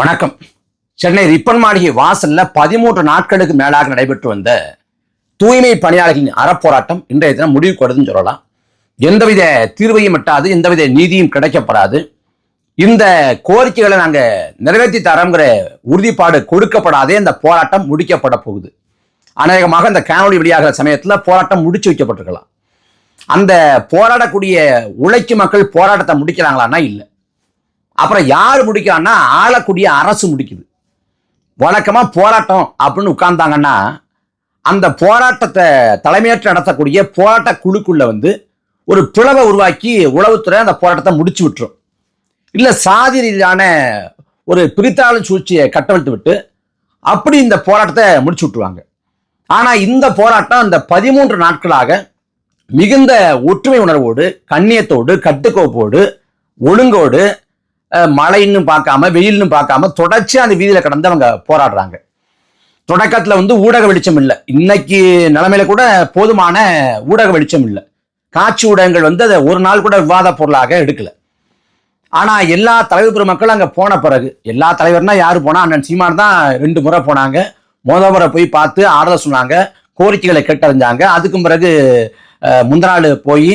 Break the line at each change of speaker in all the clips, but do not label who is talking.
வணக்கம். சென்னை ரிப்பன் மாளிகை வாசல்ல பதிமூன்று நாட்களுக்கு மேலாக நடைபெற்று வந்த தூய்மை பணியாளர்களின் அறப்போராட்டம் இன்றைய தினம் முடிவுக்கு வருதுன்னு சொல்லலாம். எந்தவித தீர்வையும் எட்டாது எந்தவித நீதியும் கிடைக்கப்படாது. இந்த கோரிக்கைகளை நாங்கள் நிறைவேற்றி தரோங்கிற உறுதிப்பாடு கொடுக்கப்படாதே இந்த போராட்டம் முடிக்கப்பட போகுது. அநேகமாக இந்த காணொலி வெளியாகிற சமயத்தில் போராட்டம் முடிச்சு வைக்கப்பட்டிருக்கலாம். அந்த போராடக்கூடிய உழைக்கும் மக்கள் போராட்டத்தை முடிக்கிறாங்களான்னா இல்லை. அப்புறம் யார் முடிக்கான்னா ஆளக்கூடிய அரசு முடிக்குது. வழக்கமாக போராட்டம் அப்படின்னு உட்கார்ந்தாங்கன்னா அந்த போராட்டத்தை தலைமையேற்று நடத்தக்கூடிய போராட்ட குழுக்குள்ள வந்து ஒரு பிளவை உருவாக்கி உளவுத்துறை அந்த போராட்டத்தை முடிச்சு விட்டுரும். இல்லை சாதி ரீதியான ஒரு பிரித்தாளும் சூழ்ச்சியை கட்டவிழ்த்து விட்டு அப்படி இந்த போராட்டத்தை முடிச்சு விட்டுருவாங்க. ஆனால் இந்த போராட்டம் இந்த பதிமூன்று நாட்களாக மிகுந்த ஒற்றுமை உணர்வோடு கண்ணியத்தோடு கட்டுக்கோப்போடு ஒழுங்கோடு மழைன்னு பார்க்காம வெயில்னு பார்க்காம தொடர்ச்சியாக அந்த வீதியில் கடந்து அவங்க போராடுறாங்க. தொடக்கத்தில் வந்து ஊடக வெளிச்சம் இல்லை. இன்னைக்கு நிலைமையில கூட போதுமான ஊடக வெளிச்சம் இல்லை. காட்சி ஊடகங்கள் வந்து அதை ஒரு நாள் கூட விவாத பொருளாக எடுக்கல. ஆனால் எல்லா தலைவர் மக்களும் அங்கே போன பிறகு எல்லா தலைவர்னா யார் போனால் அண்ணன் சீமான் தான் ரெண்டு முறை போனாங்க. முத முறை போய் பார்த்து ஆறுதல் சொன்னாங்க கோரிக்கைகளை கேட்டறிஞ்சாங்க. அதுக்கும் பிறகு முந்த நாள் போய்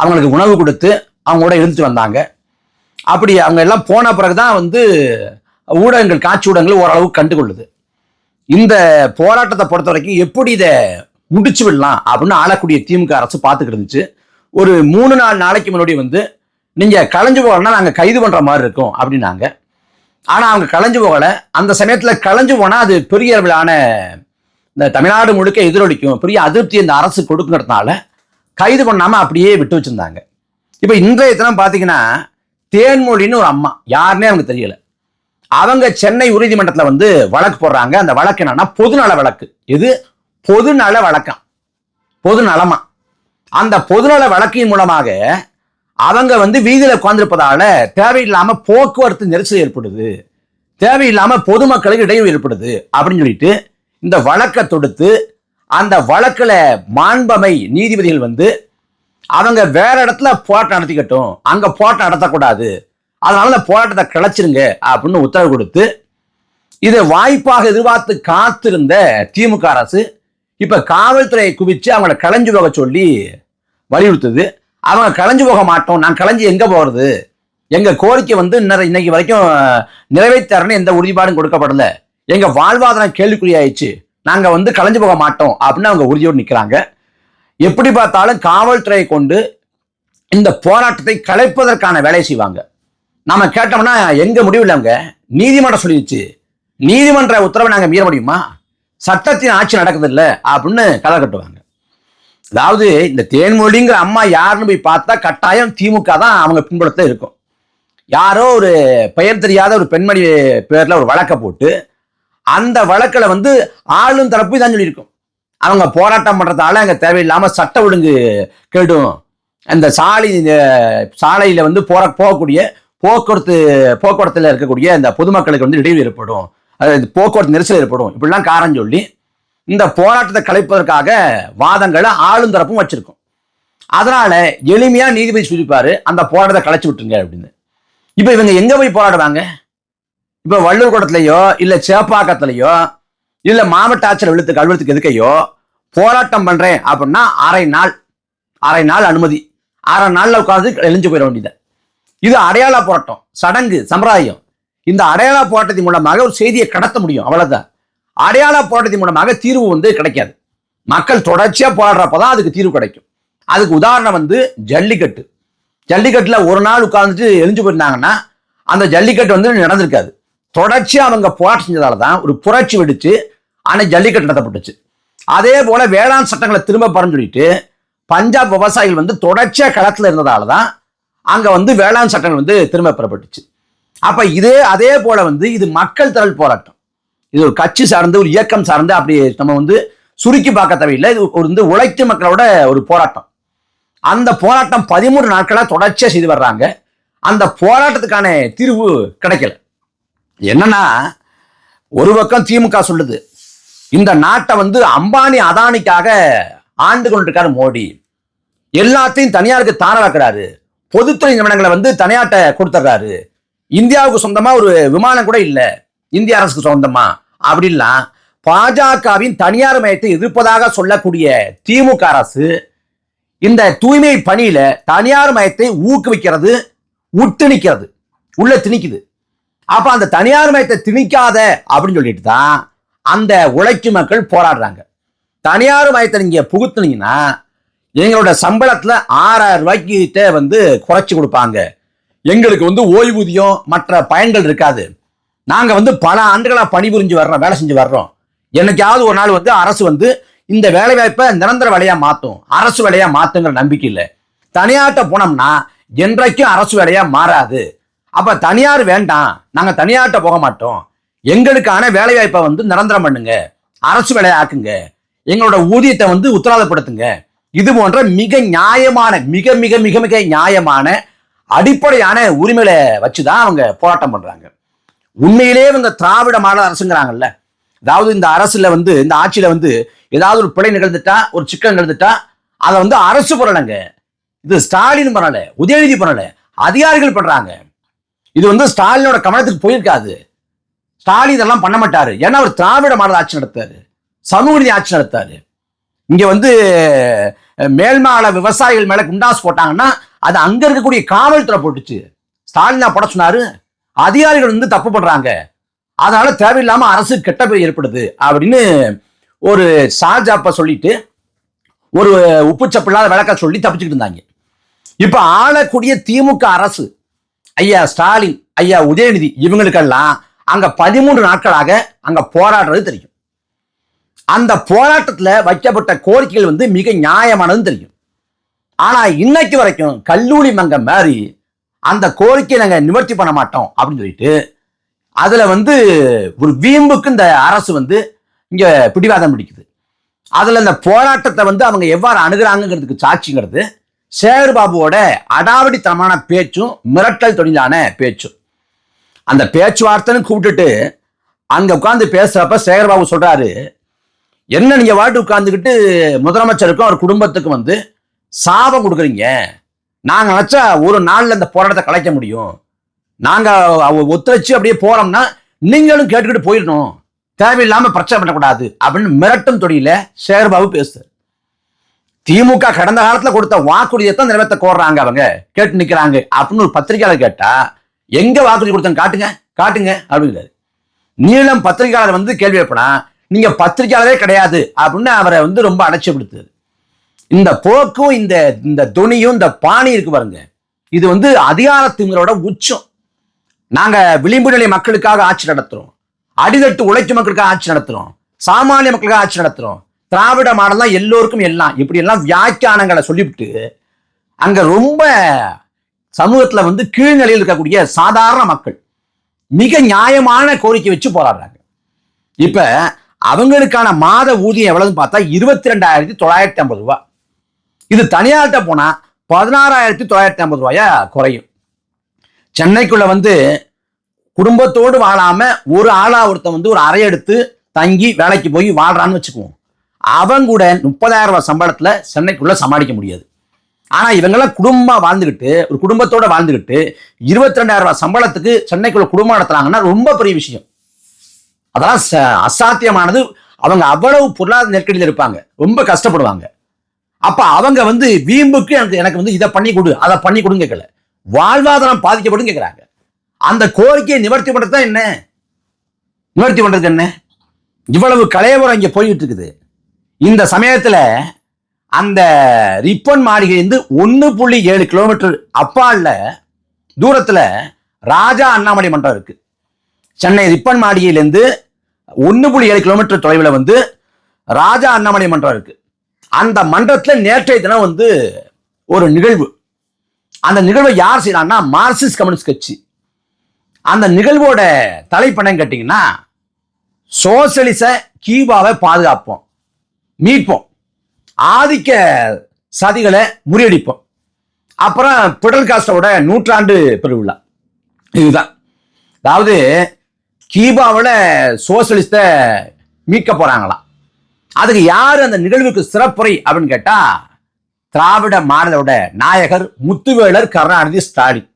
அவங்களுக்கு உணவு கொடுத்து அவங்க கூட இருந்துட்டு வந்தாங்க. அப்படி அவங்க எல்லாம் போன பிறகுதான் வந்து ஊடகங்கள் காட்சி ஊடகங்கள் ஓரளவு கண்டுகொள்ளுது. இந்த போராட்டத்தை பொறுத்த வரைக்கும் எப்படி இதை முடிச்சு விடலாம் அப்படின்னு ஆளக்கூடிய திமுக அரசு பார்த்துக்கிட்டு இருந்துச்சு. ஒரு மூணு நாலு நாளைக்கு முன்னாடி வந்து நீங்க கலைஞ்சு போகலன்னா நாங்க கைது பண்ற மாதிரி இருக்கும் அப்படின்னாங்க. ஆனா அவங்க கலைஞ்சு போகல. அந்த சமயத்துல கலைஞ்சு போனா அது பெரிய அளவிலான இந்த தமிழ்நாடு முழுக்க எதிரொலிக்கும் பெரிய அதிருப்தி இந்த அரசு கொடுக்கறதுனால கைது பண்ணாம அப்படியே விட்டு வச்சிருந்தாங்க. இப்போ இன்றைய தினம் பார்த்தீங்கன்னா தேன்மொழின்னு ஒரு அம்மா. யாருன்னே அவங்க தெரியல. அவங்க சென்னை உறுதிமன்றத்தில் வந்து வழக்கு போடுறாங்க. அந்த வழக்கு என்னன்னா பொதுநல வழக்கு. இது பொதுநல வழக்கம். பொதுநலமா. அந்த பொதுநல வழக்கின் மூலமாக அவங்க வந்து வீதியில் உட்கார்ந்திருப்பதால தேவையில்லாம போக்குவரத்து நெரிசல் ஏற்படுது. தேவையில்லாம பொதுமக்களுக்கு இடையூறு ஏற்படுது. அப்படின்னு சொல்லிட்டு இந்த வழக்கை தொடுத்து அந்த வழக்கில் மாண்பமை நீதிபதிகள் வந்து அவங்க வேற இடத்துல போராட்டம் நடத்திக்கட்டும். அங்க போராட்டம் நடத்தக்கூடாது. அதனால இந்த போராட்டத்தை கிளச்சிருங்க அப்படின்னு உத்தரவு கொடுத்து இதை வாய்ப்பாக எதிர்பார்த்து காத்திருந்த திமுக அரசு இப்ப காவல்துறையை குவிச்சு அவங்கள களைஞ்சு போக சொல்லி வலியுறுத்துது. அவங்க களைஞ்சு போக மாட்டோம். நான் களைஞ்சு எங்க போறது? எங்க கோரிக்கை வந்து இன்ன- இன்னைக்கு வரைக்கும் நிறைவேற்றாருன்னு எந்த உறுதிப்பாடும் கொடுக்கப்படல. எங்க வாழ்வாதாரம் கேள்விக்குறியாயிடுச்சு. நாங்க வந்து களைஞ்சு போக மாட்டோம் அப்படின்னு அவங்க உறுதியோடு நிக்கிறாங்க. எப்படி பார்த்தாலும் காவல்துறை கொண்டு இந்த போராட்டத்தை கலைப்பதற்கான வேலையை செய்வாங்க. நாம கேட்டோம்னா எங்க முடிவு நீதிமன்றம் சொல்லிடுச்சு. நீதிமன்ற உத்தரவை நாங்கள் மீற முடியுமா? சட்டத்தின் ஆட்சி நடக்குது இல்லை அப்படின்னு கதை கட்டுவாங்க. அதாவது இந்த தேன்மொழிங்கிற அம்மா யாருன்னு போய் பார்த்தா கட்டாயம் திமுக தான் அவங்க பின்புலத்துல இருக்கும். யாரோ ஒரு பெயர் தெரியாத ஒரு பெண்மணி பேர்ல ஒரு வழக்கை போட்டு அந்த வழக்கில் வந்து ஆளும் தரப்பு தான் சொல்லியிருக்கும். அவங்க போராட்டம் பண்ணுறதால அங்கே தேவையில்லாமல் சட்ட ஒழுங்கு கெடும். அந்த சாலை சாலையில் வந்து போற போகக்கூடிய போக்குவரத்து போக்குவரத்தில் இருக்கக்கூடிய அந்த பொதுமக்களுக்கு வந்து இடையூறு ஏற்படும். அதாவது போக்குவரத்து நெரிசல் ஏற்படும். இப்படிலாம் காரணம் சொல்லி இந்த போராட்டத்தை கலைப்பதற்காக வாதங்களை ஆளுந்தரப்பும் வச்சிருக்கும். அதனால எளிமையா நீதிபதி சொல்லிப்பாரு அந்த போராட்டத்தை கலைச்சு விட்டுருங்க அப்படின்னு. இப்போ இவங்க எங்க போய் போராடுவாங்க? இப்போ வள்ளூர் குடத்துலையோ இல்லை சேப்பாக்கத்துலையோ இல்ல மாவட்ட ஆட்சியர் விழுத்து கழுவத்துக்கு எதுக்கையோ போராட்டம் பண்றேன் அப்படின்னா அரை நாள் அரை நாள் அனுமதி. அரை நாள்ல உட்காந்து எழுஞ்சு போயிட வேண்டியது. இது அடையாள போராட்டம் சடங்கு சம்பிரதாயம். இந்த அடையாள போராட்டத்தின் மூலமாக ஒரு செய்தியை கடத்த முடியும் அவ்வளவுதான். அடையாள போராட்டத்தின் மூலமாக தீர்வு வந்து கிடைக்காது. மக்கள் தொடர்ச்சியா போராடுறப்பதான் அதுக்கு தீர்வு கிடைக்கும். அதுக்கு உதாரணம் வந்து ஜல்லிக்கட்டு. ஜல்லிக்கட்டுல ஒரு நாள் உட்கார்ந்துட்டு எரிஞ்சு போயிருந்தாங்கன்னா அந்த ஜல்லிக்கட்டு வந்து நடந்திருக்காது. தொடர்ச்சியா அவங்க போராட்டம் செஞ்சதால தான் ஒரு புரட்சி வெடிச்சு ஆனால் ஜல்லிக்கட்டு நடத்தப்பட்டுச்சு. அதே போல வேளாண் சட்டங்களை திரும்ப பெறன்னு சொல்லிட்டு பஞ்சாப் விவசாயிகள் வந்து தொடர்ச்சியாக களத்தில் இருந்ததால தான் அங்கே வந்து வேளாண் சட்டங்கள் வந்து திரும்ப பெறப்பட்டுச்சு. அப்போ இதே அதே போல வந்து இது மக்கள் திரள் போராட்டம். இது ஒரு கட்சி சார்ந்து ஒரு இயக்கம் சார்ந்து அப்படி நம்ம வந்து சுருக்கி பார்க்க தேவையில்லை. இது ஒரு வந்து உழைத்து மக்களோட ஒரு போராட்டம். அந்த போராட்டம் பதிமூணு நாட்களாக தொடர்ச்சியாக செய்து வர்றாங்க. அந்த போராட்டத்துக்கான தீர்வு கிடைக்கல. என்னன்னா ஒரு பக்கம் திமுக சொல்லுது இந்த நாட்டை வந்து அம்பானி அதானிக்காக ஆண்டு கொண்டிருக்காரு மோடி. எல்லாத்தையும் தனியாருக்கு தாராக்குறாரு பொதுத்துறை நிறுவனங்களை வந்து தனியார்ட்ட கொடுத்துட்றாரு. இந்தியாவுக்கு சொந்தமா ஒரு விமானம் கூட இல்லை. இந்திய அரசுக்கு சொந்தமா? அப்படின்லாம் பாஜகவின் தனியார் மயத்தை எதிர்ப்பதாக சொல்லக்கூடிய திமுக அரசு இந்த தூய்மை பணியில தனியார் மயத்தை ஊக்குவிக்கிறது உத்திணிக்கிறது உள்ள திணிக்குது. அப்ப அந்த தனியார் மயத்தை திணிக்காத அப்படின்னு சொல்லிட்டு தான் அந்த உழைக்கும் மக்கள் போராடுறாங்க. தனியார் மயத்தை நீங்கள் புகுத்துனீங்கன்னா எங்களோட சம்பளத்தில் ஆறாயிரம் ரூபாய்க்கு வந்து குறைச்சி கொடுப்பாங்க. எங்களுக்கு வந்து ஓய்வூதியம் மற்ற பயன்கள் இருக்காது. நாங்கள் வந்து பல ஆண்டுகளாக பணிபுரிஞ்சு வர்றோம் வேலை செஞ்சு வர்றோம். என்னைக்காவது ஒரு நாள் வந்து அரசு வந்து இந்த வேலைவாய்ப்பை நிரந்தர வேலையாக மாற்றும் அரசு வேலையாக மாற்றுங்கிற நம்பிக்கை இல்லை. தனியார்கிட்ட போனோம்னா என்றைக்கும் அரசு வேலையாக மாறாது. அப்போ தனியார் வேண்டாம். நாங்கள் தனியார்கிட்ட போக மாட்டோம். எங்களுக்கான வேலைவாய்ப்பை வந்து நிரந்தரம் பண்ணுங்க. அரசு வேலையா ஆக்குங்க எங்களோட ஊதியத்தை வந்து உத்தரவாதப்படுத்துங்க. இது போன்ற மிக நியாயமான மிக மிக மிக மிக நியாயமான அடிப்படையான உரிமைகளை வச்சு தான் அவங்க போராட்டம் பண்ணுறாங்க உண்மையிலேயே இவங்க திராவிட மாடல் அரசுங்கிறாங்கல்ல. அதாவது இந்த அரசுல வந்து இந்த ஆட்சியில் வந்து ஏதாவது ஒரு பிழை நிகழ்ந்துட்டா ஒரு சிக்கல் நிகழ்ந்துட்டா அதை வந்து அரசு பண்ணலைங்க. இது ஸ்டாலின் பண்ணலை உதயநிதி பண்ணலை அதிகாரிகள் பண்ணுறாங்க இது வந்து ஸ்டாலினோட கவனத்துக்கு போயிருக்காது. ஸ்டாலின் இதெல்லாம் பண்ண மாட்டாரு. ஏன்னா அவர் திராவிட மாடல் ஆட்சி நடத்தாரு சமூக நீதி ஆட்சி நடத்தாரு இங்க வந்து மேல்மால விவசாயிகள் மேல குண்டாஸ் போட்டாங்கன்னா அது அங்க இருக்கக்கூடிய காவல்துறை போட்டுச்சு. ஸ்டாலினா போட சொன்னாரு. அதிகாரிகள் வந்து தப்பு பண்றாங்க. அதனால தேவையில்லாம அரசு கெட்ட பேர் ஏற்படுது அப்படின்னு ஒரு ஷாஜாப்ப சொல்லிட்டு ஒரு உப்புச்சப்பு இல்லாத விளக்க சொல்லி தப்பிச்சுக்கிட்டு இருந்தாங்க. இப்ப ஆளக்கூடிய திமுக அரசு ஐயா ஸ்டாலின் ஐயா உதயநிதி இவங்களுக்கெல்லாம் அங்க பதிமூன்று நாட்களாக அங்க போராடுறது தெரியும். அந்த போராட்டத்தில் வைக்கப்பட்ட கோரிக்கைகள் வந்து மிக நியாயமானதும் தெரியும். ஆனா இன்னைக்கு வரைக்கும் கல்லூரி மங்க மாதிரி அந்த கோரிக்கையை நாங்கள் நிவர்த்தி பண்ண மாட்டோம் அப்படின்னு சொல்லிட்டு அதுல வந்து ஒரு வீம்புக்கு இந்த அரசு வந்து இங்க பிடிவாதம் பிடிக்குது. அதுல இந்த போராட்டத்தை வந்து அவங்க எவ்வாறு அணுகிறாங்கிறதுக்கு சாட்சிங்கிறது சேகர்பாபுவோட அடாவடித்தனமான பேச்சும் மிரட்டல் தொழிலான பேச்சும். அந்த பேச்சுவார்த்தைன்னு கூப்பிட்டுட்டு அங்கே உட்காந்து பேசுகிறப்ப சேகர்பாபு சொல்கிறாரு என்ன நீங்கள் வாட்டு உட்காந்துக்கிட்டு முதலமைச்சருக்கும் அவர் குடும்பத்துக்கும் வந்து சாபம் கொடுக்குறீங்க. நாங்கள் நினச்சா ஒரு நாளில் இந்த போராட்டத்தை கலைக்க முடியும். நாங்கள் அவ- ஒத்துழைச்சு அப்படியே போகிறோம்னா நீங்களும் கேட்டுக்கிட்டு போயிடணும். தேவையில்லாமல் பிரச்சனை பண்ணக்கூடாது. அப்படின்னு மிரட்டும் தொழில சேகர்பாபு பேசுறாரு. திமுக கடந்த காலத்தில் கொடுத்த வாக்குறுதியத்தை நிறைவேற்ற கோர்றாங்க அவங்க. கேட்டு நிற்கிறாங்க அப்படின்னு ஒரு பத்திரிகையாளர் கேட்டால் எங்க வாக்குறுதி கொடுத்தேன் காட்டுங்க காட்டுங்க அப்படிங்கிறாரு. நீளம் பத்திரிகையாளர் வந்து கேள்வி எழுப்பினா நீங்க பத்திரிகையாளரே கிடையாது அப்படின்னு அவரை வந்து ரொம்ப அலட்சியப்படுத்துது. இந்த போக்கும் இந்த இந்த துணியும் இந்த பாணி இருக்கு பாருங்க. இது வந்து அதிகார உச்சம். நாங்க விளிம்பு நிலை மக்களுக்காக ஆட்சி நடத்துறோம். அடிதட்டு உழைக்கும் மக்களுக்காக ஆட்சி நடத்துறோம். சாமானிய மக்களுக்காக ஆட்சி நடத்துறோம். திராவிட மாடல் தான் எல்லோருக்கும் எல்லாம். இப்படி எல்லாம் வியாக்கியானங்களை சொல்லிவிட்டு அங்க ரொம்ப சமூகத்துல வந்து கீழ்நிலையில் இருக்கக்கூடிய சாதாரண மக்கள் மிக நியாயமான கோரிக்கை வச்சு போராடுறாங்க. இப்ப அவங்களுக்கான மாத ஊதியம் எவ்வளவுன்னு பார்த்தா இருபத்தி ரெண்டாயிரத்தி தொள்ளாயிரத்தி ஐம்பது ரூபா. இது தனியார்கிட்ட போனா பதினாறாயிரத்தி தொள்ளாயிரத்தி ஐம்பது ரூபாயா குறையும். சென்னைக்குள்ள வந்து குடும்பத்தோடு வாழாம ஒரு ஆளா ஒருத்தன் வந்து ஒரு அறை எடுத்து தங்கி வேலைக்கு போய் வாழ்றான்னு வச்சுக்குவோம். அவங்க கூட முப்பதாயிரம் ரூபாய் சம்பளத்துல சென்னைக்குள்ள சமாளிக்க முடியாது. ஆனா இவங்கெல்லாம் குடும்பமா வாழ்ந்துகிட்டு ஒரு குடும்பத்தோட வாழ்ந்துகிட்டு இருபத்தி ரெண்டாயிரம் ரூபாய் சம்பளத்துக்கு சென்னைக்குள்ள குடும்பம் நடத்துறாங்கன்னா ரொம்ப பெரிய விஷயம். அதெல்லாம் ச- அசாத்தியமானது. அவங்க அவ்வளவு பொருளாதார நெருக்கடியில் இருப்பாங்க. ரொம்ப கஷ்டப்படுவாங்க. அப்ப அவங்க வந்து வீம்புக்கு எனக்கு எனக்கு வந்து இதை பண்ணி கொடு அதை பண்ணி கொடுங்க கேட்கல. வாழ்வாதாரம் பாதிக்கப்படும் கேட்கறாங்க. அந்த கோரிக்கையை நிவர்த்தி பண்றது தான் என்ன? நிவர்த்தி பண்றதுக்கு என்ன? இவ்வளவு கலையவரம் இங்க போய்கிட்டு இருக்குது. இந்த சமயத்துல அந்த ரிப்பன் மாளிகையிலிருந்து ஒன்று புள்ளி ஏழு கிலோமீட்டர் அப்பால்ல தூரத்தில் ராஜா அண்ணாமலை மன்றம் இருக்குது சென்னை ரிப்பன் மாளிகையிலேருந்து ஒன்று புள்ளி ஏழு கிலோமீட்டர் தொலைவில் வந்து ராஜா அண்ணாமலை மன்றம் இருக்குது அந்த மன்றத்தில் நேற்றைய தினம் வந்து ஒரு நிகழ்வு. அந்த நிகழ்வை யார் செய்யறாங்கன்னா மார்க்சிஸ்ட் கம்யூனிஸ்ட் கட்சி. அந்த நிகழ்வோட தலைப்பணம் கேட்டிங்கன்னா சோசியலிச கீபாவை பாதுகாப்போம் மீட்போம். ஆதிக்க சதிகளை முறியடிப்போம். அப்புறம் பிடல் காஸ்டோட நூற்றாண்டு பெருவிழா. இதுதான். அதாவது கீபாவில் சோசியலிஸ்ட்டை மீட்க போறாங்களாம். அதுக்கு யார் அந்த நிகழ்வுக்கு சிறப்புரை அப்படின்னு கேட்டா திராவிட மாநிலோட நாயகர் முத்துவேலர் கருணாநிதி ஸ்டாலின்.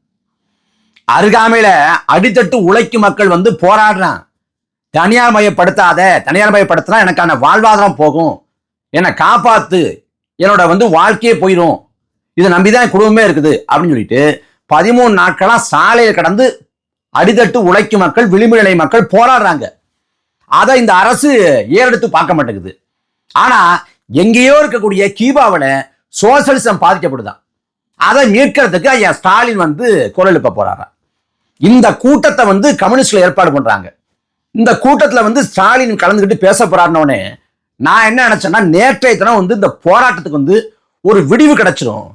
அருகாமையில அடித்தட்டு உழைக்கும் மக்கள் வந்து போராடுறான். தனியார் மயப்படுத்தாத தனியார் மயப்படுத்தினா எனக்கான வாழ்வாதாரம் போகும். என்னை காப்பாத்து. என்னோட வந்து வாழ்க்கையே போயிடும் இதை நம்பிதான் தான் குடும்பமே இருக்குது. அப்படின்னு சொல்லிட்டு பதிமூணு நாட்களா சாலையில் கடந்து அடித்தட்டு உழைக்கும் மக்கள் விளிம்பு நிலை மக்கள் போராடுறாங்க. அதை இந்த அரசு ஏறெடுத்து பார்க்க மாட்டேங்குது. ஆனா எங்கேயோ இருக்கக்கூடிய கீபாவில் சோசலிசம் பாதிக்கப்படுதான். அதை மீட்கிறதுக்கு ஐயா ஸ்டாலின் வந்து குரல் எழுப்ப போறாரா. இந்த கூட்டத்தை வந்து கம்யூனிஸ்ட்ல ஏற்பாடு பண்றாங்க. இந்த கூட்டத்தில் வந்து ஸ்டாலின் கலந்துக்கிட்டு பேச போறாருன்னொடனே நான் என்ன நினைச்சேன்னா நேற்றைய தினம் வந்து இந்த போராட்டத்துக்கு வந்து ஒரு விடிவு கிடைச்சிரும்.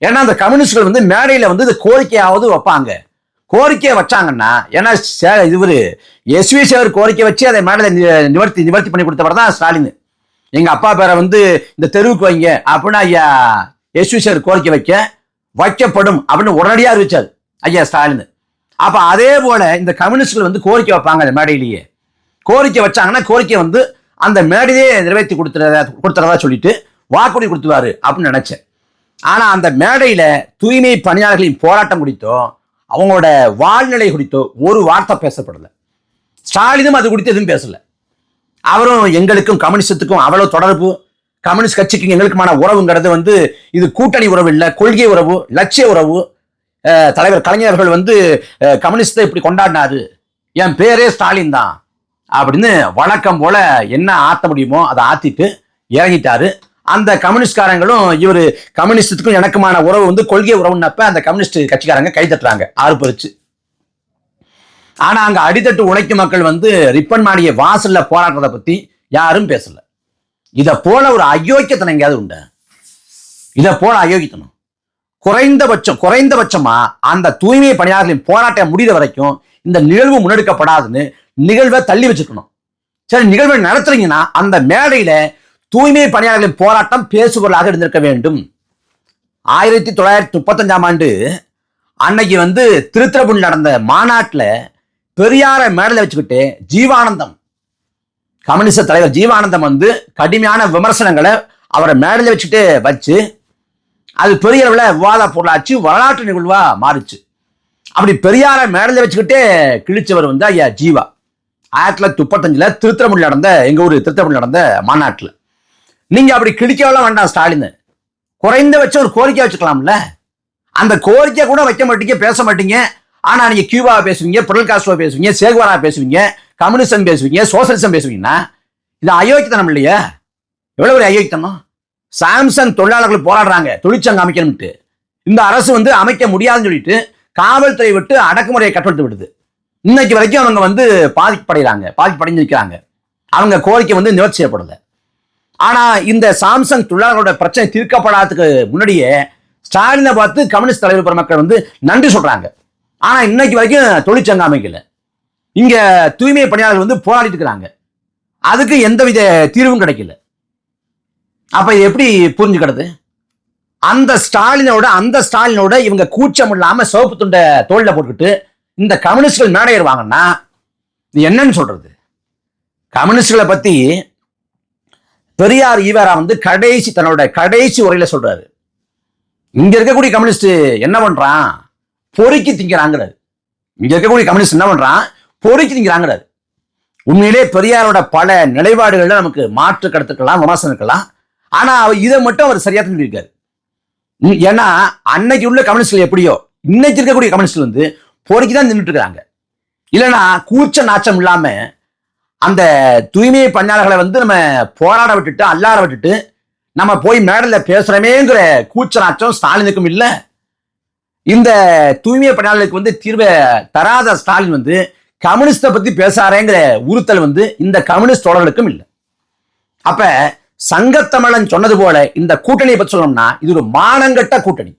ஏன்னா அந்த கம்யூனிஸ்ட்கள் வந்து மேடையில் வந்து இந்த கோரிக்கையாவது வைப்பாங்க. கோரிக்கையை வச்சாங்கன்னா ஏன்னா சே- இவரு எஸ்வி சேவர் கோரிக்கை வச்சு அதை மேடையில் நி- நிவர்த்தி நிவர்த்தி பண்ணி கொடுத்தவர் தான் ஸ்டாலின். எங்க அப்பா பேரை வந்து இந்த தெருவுக்கு வைங்க. அப்படின்னு ஐயா எஸ்வி சேவர் கோரிக்கை வைக்க வைக்கப்படும் அப்படின்னு உடனடியாக அறிவிச்சார் ஐயா ஸ்டாலின். அப்போ அதே போல இந்த கம்யூனிஸ்ட்கள் வந்து கோரிக்கை வைப்பாங்க அந்த மேடையிலேயே. கோரிக்கை வச்சாங்கன்னா கோரிக்கை வந்து அந்த மேடையே நிறைவேற்றி கொடுத்துறதா கொடுத்துறதா சொல்லிட்டு வாக்குறுதி கொடுத்துவாரு அப்படின்னு நினைச்சேன். ஆனால் அந்த மேடையில் தூய்மை பணியாளர்களின் போராட்டம் குறித்தோ அவங்களோட வாழ்நிலை குறித்தோ ஒரு வார்த்தை பேசப்படலை. ஸ்டாலினும் அது குறித்து எதுவும் பேசலை. அவரும் எங்களுக்கும் கம்யூனிஸ்டத்துக்கும் அவ்வளோ தொடர்பு. கம்யூனிஸ்ட் கட்சிக்கும் எங்களுக்குமான உறவுங்கிறது வந்து இது கூட்டணி உறவு இல்லை கொள்கை உறவு லட்சிய உறவு. தலைவர் கலைஞர்கள் வந்து கம்யூனிஸ்டை இப்படி கொண்டாடினாரு. என் பேரே ஸ்டாலின் தான். அப்படின்னு வழக்கம் போல என்ன ஆற்ற முடியுமோ அதை ஆத்திட்டு இறங்கிட்டாரு. அந்த கம்யூனிஸ்ட்காரங்களும் இவர் கம்யூனிஸ்டுக்கும் எனக்குமான உறவு வந்து கொள்கை உறவுன்னப்ப அந்த கம்யூனிஸ்ட் கட்சிக்காரங்க கை தட்டுறாங்க ஆறு பறிச்சு. ஆனா அங்க அடித்தட்டு உழைக்கும் மக்கள் வந்து ரிப்பன் மாடிய வாசல்ல போராடுறத பத்தி யாரும் பேசல. இத போல ஒரு அயோக்கியத்தனம் எங்கேயாவது உண்டு? இத போல அயோக்கியத்தனம். குறைந்தபட்சம் குறைந்தபட்சமா அந்த தூய்மை பணியாளர்களின் போராட்டம் முடிகிற வரைக்கும் இந்த நிகழ்வு முன்னெடுக்கப்படாதுன்னு நிகழ்வை தள்ளி வச்சுக்கணும். சரி நிகழ்வை நடத்துறீங்கன்னா அந்த மேடையில தூய்மை பணியாளர்களின் போராட்டம் பேசுபொருளாக இருந்திருக்க வேண்டும். ஆயிரத்தி தொள்ளாயிரத்தி முப்பத்தஞ்சாம் ஆண்டு அன்னைக்கு வந்து திருத்திரபுரியில் நடந்த மாநாட்டில் பெரியாரை மேடையில் வச்சுக்கிட்டு ஜீவானந்தம் கம்யூனிஸ்ட் தலைவர் ஜீவானந்தம் வந்து கடுமையான விமர்சனங்களை அவரை மேடையில் வச்சுட்டு வச்சு அது பெரிய அளவில் விவாத பொருளாச்சு வரலாற்று நிகழ்வாக மாறுச்சு. அப்படி பெரியாரை மேடையில் வச்சுக்கிட்டே கிழிச்சவர் வந்து ஐயா ஜீவா. ஆயிரத்தி தொள்ளாயிரத்தி முப்பத்தஞ்சில் திருத்திரமுடியில் நடந்த எங்கள் ஊர் திருத்திரமுடியில் நடந்த மாநாட்டில். நீங்கள் அப்படி கிழிக்கவெல்லாம் வேண்டாம் ஸ்டாலின். குறைந்தபட்சம் ஒரு கோரிக்கை வச்சுக்கலாம்ல. அந்த கோரிக்கை கூட வைக்க மாட்டீங்க பேச மாட்டீங்க. ஆனால் நீங்கள் கியூபாவை பேசுவீங்க புரல் காஸ்ட்ரோ பேசுவீங்க சேகுவாரா பேசுவீங்க கம்யூனிசம் பேசுவீங்க சோசியலிசம் பேசுவீங்கன்னா இது அயோக்கியத்தனம் இல்லையா. எவ்வளோ ஒரு அயோக்கியத்தனம்? சாம்சங் தொழிலாளர்கள் போராடுறாங்க தொழிற்சங்கம் அமைக்கணும்ட்டு. இந்த அரசு வந்து அமைக்க முடியாதுன்னு சொல்லிட்டு காவல்துறை விட்டு அடக்குமுறையை கட்டுப்படுத்தி விடுது. இன்னைக்கு வரைக்கும் அவங்க வந்து பாதிப்படைகிறாங்க பாதிப்படைஞ்சிருக்கிறாங்க. அவங்க கோரிக்கை வந்து நிவர்த்தி செய்யப்படலை. ஆனால் இந்த சாம்சங் தொழிலாளர்களோட பிரச்சனை தீர்க்கப்படாததுக்கு முன்னாடியே ஸ்டாலினை பார்த்து கம்யூனிஸ்ட் தலைவர் பெருமக்கள் வந்து நன்றி சொல்கிறாங்க ஆனால் இன்னைக்கு வரைக்கும் தொழிற்சங்கம் அமைக்கல. இங்கே தூய்மை பணியாளர்கள் வந்து போராடிட்டு இருக்கிறாங்க அதுக்கு எந்தவித தீர்வும் கிடைக்கல. அப்போ இது எப்படி புரிஞ்சுக்கிறது? அந்த ஸ்டாலினோட அந்த ஸ்டாலினோட இவங்க கூச்சம் இல்லாமல் சிவப்பு துண்டை தோளில் போட்டுக்கிட்டு இந்த கம்யூனிஸ்ட்கள் மேடை ஏறுவாங்கன்னா இது என்னன்னு சொல்றது? கம்யூனிஸ்ட்களை பத்தி பெரியார் ஈவேரா வந்து கடைசி தன்னோட கடைசி உரையில சொல்றாரு. இங்க இருக்கக்கூடிய கம்யூனிஸ்ட் என்ன பண்றான்? பொறுக்கி திங்கிறாங்கிறாரு. இங்க இருக்கக்கூடிய கம்யூனிஸ்ட் என்ன பண்றான்? பொறுக்கி திங்கிறாங்கிறாரு. உண்மையிலே பெரியாரோட பல நிலைப்பாடுகள்ல நமக்கு மாற்று கடத்துக்கலாம் விமர்சனம் இருக்கலாம். ஆனா அவர் இதை மட்டும் அவர் சரியா சொல்லியிருக்காரு ஏன்னா அன்னைக்கு உள்ள கம்யூனிஸ்ட்கள் எப்படியோ இன்னைக்கு இருக்கக்கூடிய கம்யூனிஸ்ட் வந்து பொறுக்கி தான் நின்றுட்டு இருக்கிறாங்க இல்லைன்னா கூச்ச நாச்சம் இல்லாம அந்த தூய்மை பணியாளர்களை வந்து நம்ம போராட விட்டுட்டு அல்லாட விட்டுட்டு நம்ம போய் மேடலில் பேசுறமேங்கிற கூச்ச நாச்சம் ஸ்டாலினுக்கும் இல்லை. இந்த தூய்மை பணியாளர்களுக்கு வந்து தீர்வை தராத ஸ்டாலின் வந்து கம்யூனிஸ்டை பத்தி பேசாரேங்கிற உறுத்தல் வந்து இந்த கம்யூனிஸ்ட் தோழர்களுக்கும் இல்லை. அப்ப சங்கத்தமிழன் சொன்னது போல இந்த கூட்டணியை பத்தி சொல்லணும்னா இது ஒரு மானங்கட்ட கூட்டணி.